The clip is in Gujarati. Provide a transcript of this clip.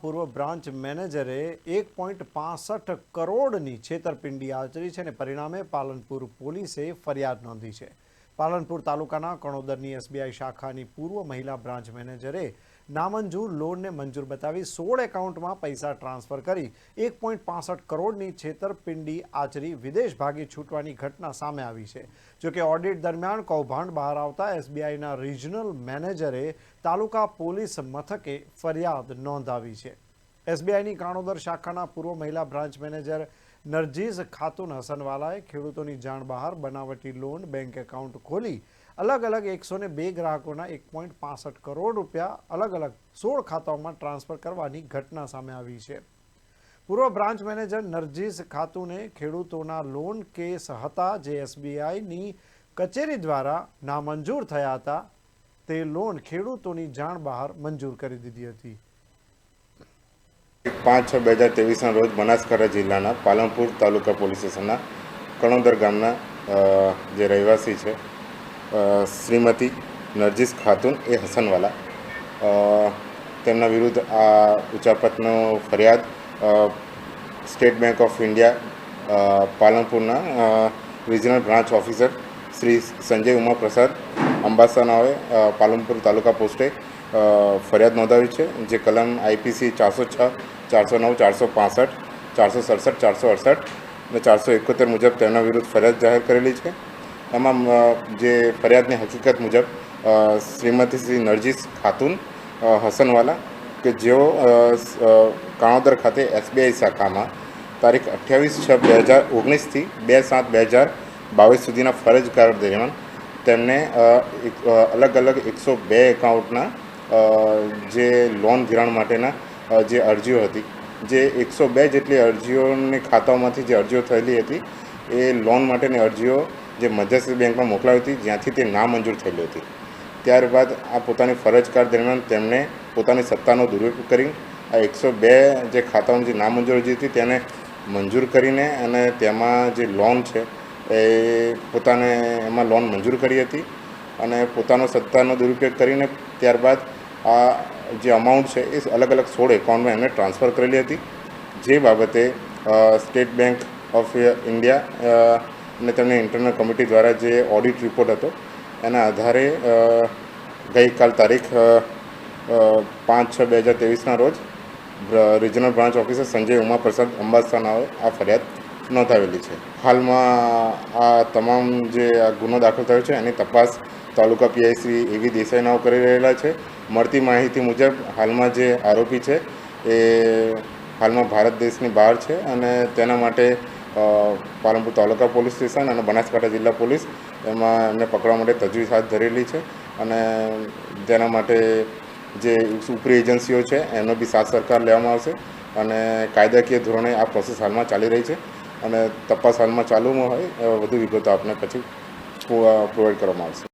પૂર્વ બ્રાન્ચ મેનેજરે એક પોઈન્ટ પાસઠ કરોડની છેતરપિંડી આચરી છે અને પરિણામે પાલનપુર પોલીસે ફરિયાદ નોંધી છે. પાલનપુર તાલુકાના કણોદરની એસબીઆઈ શાખાની પૂર્વ મહિલા બ્રાન્ચ મેનેજરે નામંજૂર લોનને મંજૂર બતાવી સોળ એકાઉન્ટમાં પૈસા ટ્રાન્સફર કરી એક પોઈન્ટ પાસઠ કરોડની છેતરપિંડી આચરી વિદેશ ભાગી છૂટવાની ઘટના સામે આવી છે. જોકે ઓડિટ દરમિયાન કૌભાંડ બહાર આવતા એસબીઆઈના રિજનલ મેનેજરે તાલુકા પોલીસ મથકે ફરિયાદ નોંધાવી છે. એસબીઆઈની કાણોદર શાખાના પૂર્વ મહિલા બ્રાન્ચ મેનેજર નરજીઝ ખાતુન હસનવાલાએ ખેડૂતોની જાણ બહાર બનાવટી લોન બેંક એકાઉન્ટ ખોલી અલગ અલગ એકસો ને બે ગ્રાહકોના એક પોઈન્ટ પાસઠ કરોડ રૂપિયા અલગ અલગ સોળ ખાતાઓમાં ટ્રાન્સફર કરવાની ઘટના સામે આવી છે. પૂર્વ બ્રાન્ચ મેનેજર નરજીસ ખાતુને ખેડૂતોના લોન કેસ હતા. જે એસબીઆઈની કચેરી દ્વારા નામંજૂર થયા હતા. તે લોન ખેડૂતોની જાણ બહાર મંજૂર કરી દીધી હતી. પાંચ છ બે હજાર ત્રેવીસના રોજ બનાસકાંઠા જિલ્લાના પાલનપુર તાલુકા પોલીસ સ્ટેશનના કણોદર ગામના જે રહેવાસી છે શ્રીમતી નરજીસ ખાતુન એ હસનવાલા. તેમના વિરુદ્ધ આ ઉચાપતનો ફરિયાદ state bank of India પાલનપુરના regional branch officer Shri Sanjay Umaprasad અંબાસાનાઓએ Palanpur taluka પોસ્ટે ફરિયાદ નોંધાવી છે, જે કલમ આઈપીસી ચારસો છ, ચારસો નવ, ચારસો પાસઠ, ચારસો સડસઠ, ચારસો અડસઠ અને ચારસો એકોતેર મુજબ તેમના વિરુદ્ધ ફરિયાદ જાહેર કરેલી છે. એમાં જે ફરિયાદની હકીકત મુજબ શ્રીમતી શ્રી નરજીસ ખાતુન હસનવાલા કે જેઓ કાણોદર ખાતે એસબીઆઈ શાખામાં તારીખ અઠ્યાવીસ છ બે હજાર ઓગણીસથી બે સાત બે હજાર બાવીસ સુધીના ફરજકાળ દરમિયાન તેમને અલગ અલગ એકસો બે એકાઉન્ટના જે લોન ધિરાણ માટેના જે અરજીઓ હતી, જે એકસો બે જેટલી અરજીઓની ખાતાઓમાંથી જે અરજીઓ થયેલી હતી, એ લોન માટેની અરજીઓ જે મધ્યસ્થ બેંકમાં મોકલાવી હતી, જ્યાંથી તે નામંજૂર થયેલી હતી. ત્યારબાદ આ પોતાની ફરજકાળ દરમિયાન તેમણે પોતાની સત્તાનો દુરુપયોગ કરી, આ એકસો બે જે ખાતાઓની જે નામંજૂર હતી તેને મંજૂર કરીને અને તેમાં જે લોન છે, એ પોતાને એમાં લોન મંજૂર કરી હતી અને પોતાનો સત્તાનો દુરુપયોગ કરીને ત્યારબાદ આ જે અમાઉન્ટ છે, એ અલગ અલગ સોળ એકાઉન્ટમાં એમણે ટ્રાન્સફર કરેલી હતી. જે બાબતે સ્ટેટ બેંક ઓફ ઇન્ડિયા અને તેમણે ઇન્ટરનલ કમિટી દ્વારા જે ઓડિટ રિપોર્ટ હતો, એના આધારે ગઈકાલ તારીખ પાંચ છ બે હજાર ત્રેવીસના રોજ regional branch officer Sanjay Umaprasad અંબાસાનાઓએ આ ફરિયાદ નોંધાવેલી છે. હાલમાં આ તમામ જે આ ગુનો દાખલ થયો છે, એની તપાસ તાલુકા પીઆઈ એવી દેસાઈનાઓ કરી રહેલા છે. મળતી માહિતી મુજબ હાલમાં જે આરોપી છે, એ હાલમાં ભારત દેશની બહાર છે અને તેના માટે પાલનપુર તાલુકા પોલીસ સ્ટેશન અને બનાસકાંઠા જિલ્લા પોલીસ એમાં એમને પકડવા માટે તજવીજ હાથ ધરેલી છે અને તેના માટે જે ઉપરી એજન્સીઓ છે એનો બી સાથ સરકાર લેવામાં આવશે અને કાયદાકીય ધોરણે આ પ્રોસેસ હાલમાં ચાલી રહી છે અને તપાસ હાલમાં ચાલુમાં હોય વધુ વિગતો આપને પછી પ્રોવાઈડ કરવામાં આવશે.